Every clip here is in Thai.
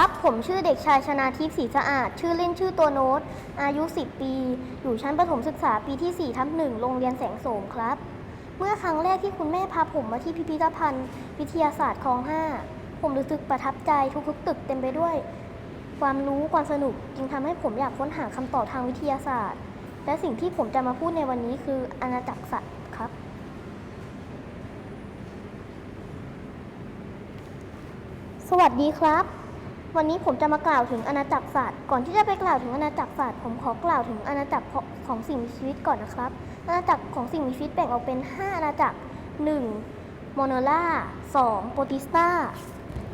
ครับ ผมชื่อเด็กชายชนาทิพย์ศรีสะอาด ชื่อเล่นชื่อตัวโน้ต อายุ 10 ปี อยู่ชั้นประถมศึกษาปีที่ 4 ทับหนึ่งโรงเรียนแสงโสมครับ เมื่อครั้งแรกที่คุณแม่พาผมมาที่พิพิธภัณฑ์ วิทยาศาสตร์คลอง 5 ผมรู้สึกประทับใจทุกๆ ตึกเต็มไปด้วย ความรู้ความสนุกจึงทำให้ผมอยากค้นหาคำตอบทางวิทยาศาสตร์ และสิ่งที่ผมจะมาพูดในวันนี้คืออาณาจักรสัตว์ครับสวัสดีครับ วันนี้ผมจะมากล่าวถึงอาณาจักรสัตว์ ก่อนที่จะไปกล่าวถึงอาณาจักรสัตว์ ผมขอกล่าวถึงอาณาจักรของสิ่งมีชีวิตก่อนนะครับ อาณาจักรของสิ่งมีชีวิตแบ่งออกเป็น 5 อาณาจักร 1. โมโนล่า 2. โปรติสตา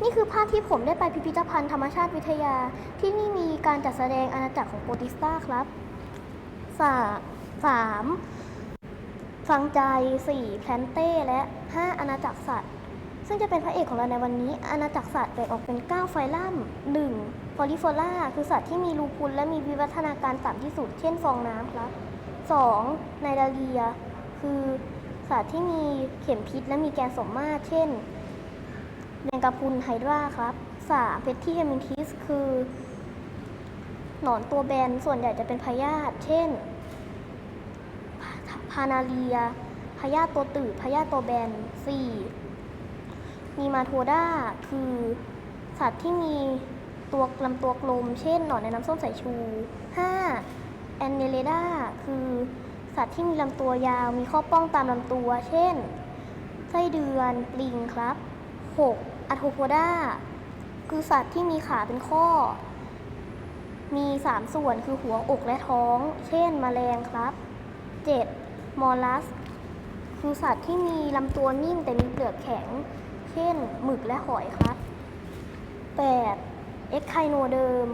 นี่คือภาพที่ผมได้ไปพิพิธภัณฑ์ธรรมชาติวิทยา ที่นี่มีการจัดแสดงอาณาจักรของโปรติสตาครับสาสามฟังใจ 4. แพลนเต้และ 5 อาณาจักรสัตว์ ซึ่งจะเป็นพระเอกของเราในวันนี้ อาณาจักรสัตว์แบ่งออกเป็น 9 ไฟลัม 1. พอลิโฟล่าคือสัตว์ที่มีรูพุนและมีวิวัฒนาการต่ำที่สุด เช่นฟองน้ำครับ 2. ไนดาเลีย คือสัตว์ที่มีเข็มพิษและมีแกนสมมาตรเช่นแมงกะพุนไฮดราครับ 3. เพทที่เฮมินทิส คือ หนอนตัวแบนส่วนใหญ่จะเป็นพยาธิเช่นพานาเลียพยาธิตัวตืดพยาธิตัวแบน 4. นีมาโทด้าคือสัตว์ที่มีตัวลำตัวกลม เช่นหนอนในน้ำส้มสายชู 5. แอนเนเลดาคือสัตว์ที่มีลำตัวยาวมีข้อป้องตามลำตัว เช่น ไส้เดือนปลิงครับ 6. อะโทโพดาคือสัตว์ที่มีขาเป็นข้อ มี 3 ส่วนคือหัวอกและท้อง เช่นแมลงครับ 7. มอลลัส คือสัตว์ที่มีลำตัวนิ่มแต่มีเปลือกแข็ง ช่นหมึกและหอยครับ 8. เอ็กไคโนเดิม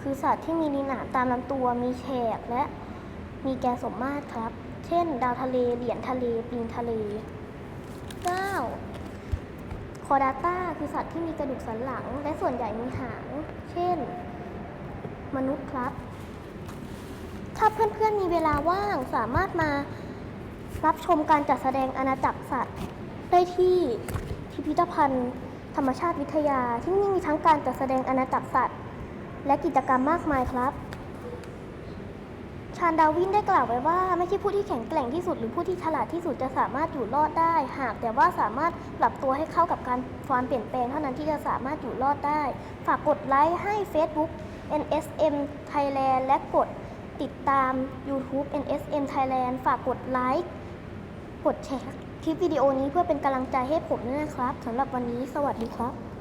คือสัตว์ที่มีลิ้นหนามตามลำตัวมีแฉกและมีแกนสมมาตรครับ เช่น ดาวทะเล เหรียญทะเลปลิงทะเล 9. คอดาต้าคือสัตว์ที่มีกระดูกสันหลัง และส่วนใหญ่มีหาง เช่น มนุษย์ครับ ถ้าเพื่อนๆมีเวลาว่างสามารถมารับชมการจัดแสดงอาณาจักรสัตว์ได้ที่ พิพิธภัณฑ์ ธรรมชาติวิทยาที่นี่มีทั้งการจัดแสดงอาณาจักรสัตว์ และกิจกรรมมากมายครับ ชาญดาวินได้กล่าวไว้ว่า ไม่ใช่ผู้ที่แข็งแกร่งที่สุดหรือผู้ที่ฉลาดที่สุดจะสามารถอยู่รอดได้ หากแต่ว่าสามารถปรับตัวให้เข้ากับการความเปลี่ยนแปลงเท่านั้นที่จะสามารถอยู่รอดได้ ฝากกดไลค์ให้ Facebook NSM Thailand และกดติดตาม YouTube NSM Thailand ฝากกดไลค์ กดแชร์ คลิปวิดีโอนี้เพื่อเป็นกำลังใจให้ผมด้วยนะครับสำหรับวันนี้สวัสดีครับ